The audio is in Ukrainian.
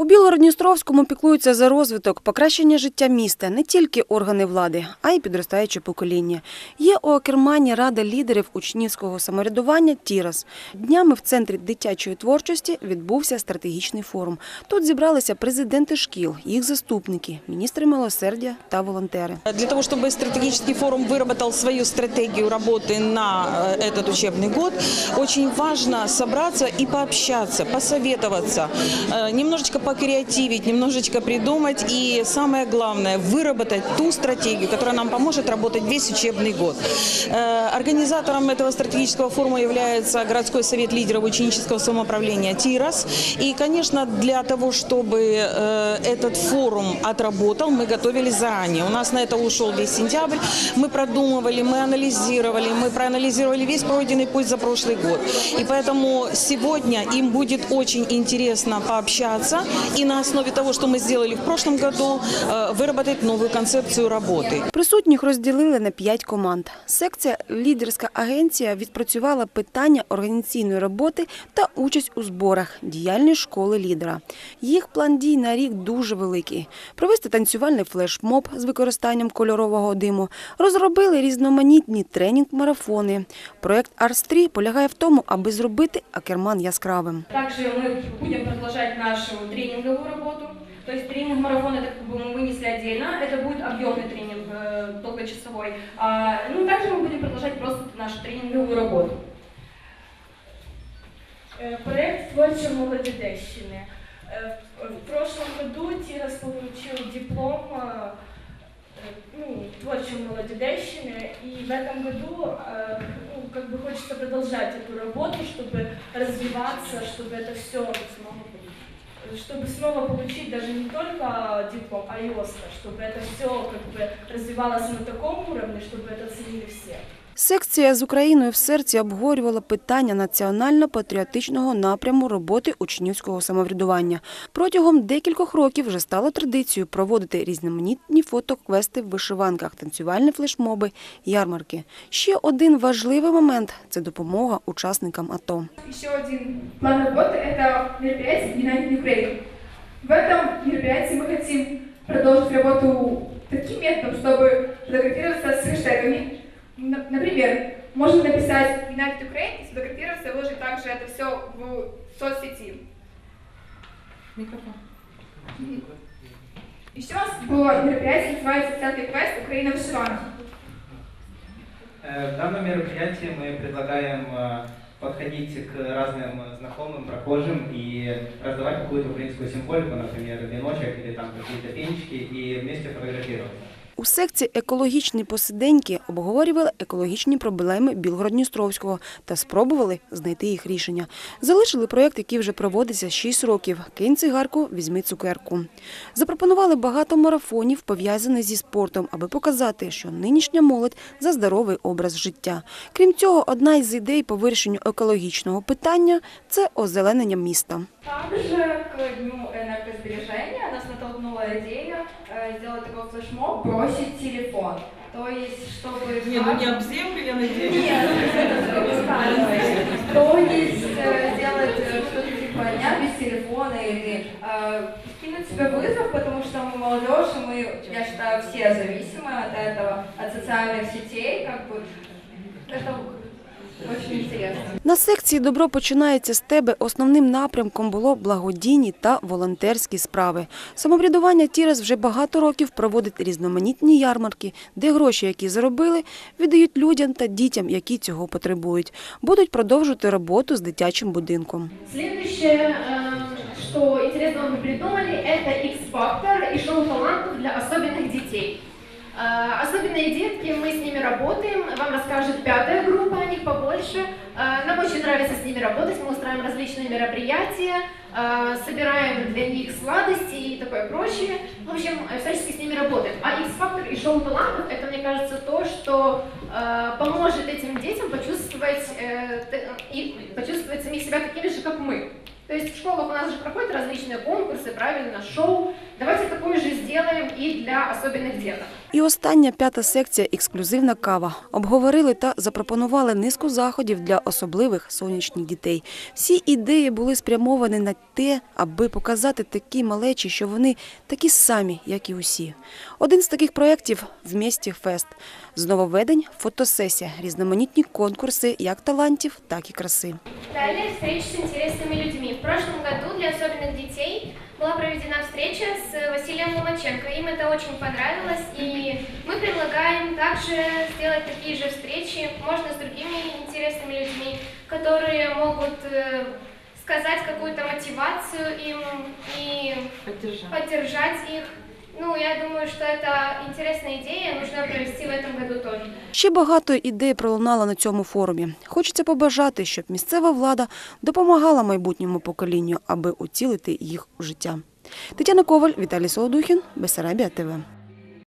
У Білгород-Дністровському піклуються за розвиток, покращення життя міста не тільки органи влади, а й підростаюче покоління. Є у Акермані рада лідерів учнівського самоврядування «Тірас». Днями в центрі дитячої творчості відбувся стратегічний форум. Тут зібралися президенти шкіл, їх заступники, міністри милосердя та волонтери. Для того, чтобы стратегический форум выработал свою стратегию работы на э, этот учебный год, очень важно собраться и пообщаться, посоветоваться, э, немножечко покреативить, немножечко придумать и, самое главное, выработать ту стратегию, которая нам поможет работать весь учебный год. Э, Организатором этого стратегического форума является городской совет лидеров ученического самоуправления ТИРОС. И, конечно, для того, чтобы э, этот форум отработал, мы готовились заранее. У нас на это ушел весь сентябрь. Мы продумывали, мы анализировали, мы проанализировали весь пройденный путь за прошлый год. И поэтому сегодня им будет очень интересно пообщаться и на основе того, что мы сделали в прошлом году, э, выработать новую концепцию работы. Присутніх розділили на п'ять команд. Секція «Лідерська агенція» відпрацювала питання організаційної роботи та участь у зборах діяльної школи лідера. Їх план дій на рік дуже великий. Провести танцювальний флешмоб з використанням кольорового диму, розробили різноманітні тренінг-марафони. Проект «Арс-3» полягає в тому, аби зробити Акерман яскравим. Также мы будем продолжать нашу тренинговую работу. То есть тренинг-марафон это как бы мы вынесли отдельно, это будет объемный тренинг, э, долгочасовой. А, ну, также мы будем продолжать просто нашу тренинговую работу. Э, Проект «Творча Молодедещины». Э, В прошлом году Тирас получил диплом ну, «Творча Молодедещины», и в этом году ну, как бы хочется продолжать эту работу, чтобы развиваться, чтобы это все чтобы снова получить даже не только диплом, а и Оскар, чтобы это все как бы развивалось на таком уровне, чтобы это ценили все. Секція з Україною в серці обговорювала питання національно-патріотичного напряму роботи учнівського самоврядування. Протягом декількох років вже стало традицією проводити різноманітні фотоквести в вишиванках, танцювальні флешмоби, ярмарки. Ще один важливий момент це допомога учасникам АТО. Еще один план работы – это мероприятие United Ukraine. В этом мероприятии мы хотим продолжить работу таким методом, чтобы фотографироваться с хэштегами. Например, можно написать United Ukraine и сфотографироваться, и выложить также это все в соцсети. Мгм. Еще раз было мероприятие, называется «Центр квест Украина вышиванки». Э, В данном мероприятии мы предлагаем э, подходить к разным знакомым, прохожим и раздавать какую-то украинскую символику, например, веночек или там какие-то пенечки, и вместе фотографироваться. У секції екологічні посиденьки обговорювали екологічні проблеми Білгород-Дністровського та спробували знайти їх рішення. Залишили проєкт, який вже проводиться 6 років. Кинь цигарку, візьми цукерку. Запропонували багато марафонів, пов'язаних зі спортом, аби показати, що нинішня молодь за здоровий образ життя. Крім цього, одна із ідей по вирішенню екологічного питання це озеленення міста. Также к Дню энергосбережения нас натолкнула идея э, сделать такой флешмоб «Бросить телефон». То есть, чтобы... Не, ну не об землю, я надеюсь. Нет, это рассказывайте. То есть э, сделать э, что-то типа дня без телефона или э, скинуть себе вызов, потому что мы молодежь, и мы, я считаю, все зависимы от этого, от социальных сетей, как бы. Это очень интересно. На секції Добро починається з тебе. Основним напрямком було благодійні та волонтерські справи. Самоврядування Тірес вже багато років проводить різноманітні ярмарки, де гроші, які заробили, віддають людям та дітям, які цього потребують. Будуть продовжувати роботу з дитячим будинком. Следующее, э, что интересного мы придумали, это X-фактор и шоу талантов для особенных детей. Э, Особенные детки, мы с ними работаем, вам расскажет пятая группа, о них побольше. Э, Нам очень нравится с ними работать, мы устраиваем различные мероприятия, э, собираем для них сладости и такое прочее. В общем, э, всячески с ними работаем. А X-фактор и шоу талантов, это, мне кажется, то, что поможет этим детям почувствовать, э, и почувствовать самих себя такими же, как мы. То есть в школах у нас же проходят различные конкурсы, правильно, шоу. Давайте такое же сделаем и для особенных деток. І остання п'ята секція ексклюзивна кава. Обговорили та запропонували низку заходів для особливих сонячних дітей. Всі ідеї були спрямовані на те, аби показати такі малечі, що вони такі самі, як і усі. Один з таких проєктів в місті Фест. З нововведень фотосесія, різноманітні конкурси як талантів, так і краси. Далее встречи с интересными людьми. В прошлом году для особенных детей была проведена встреча с Василием Ломаченко. Им это очень понравилось, и мы предлагаем также сделать такие же встречи, можно с другими интересными людьми, которые могут э, сказать какую-то мотивацию им и поддержать их. Ну, я думаю, что это интересная идея, нужно провести в этом году тоже. Ще багато ідей пролунало на цьому форумі. Хочеться побажати, щоб місцева влада допомагала майбутньому поколінню, аби уцілити їх у життя. Тетяна Коваль, Віталій Солодухін, Бесарабія ТВ.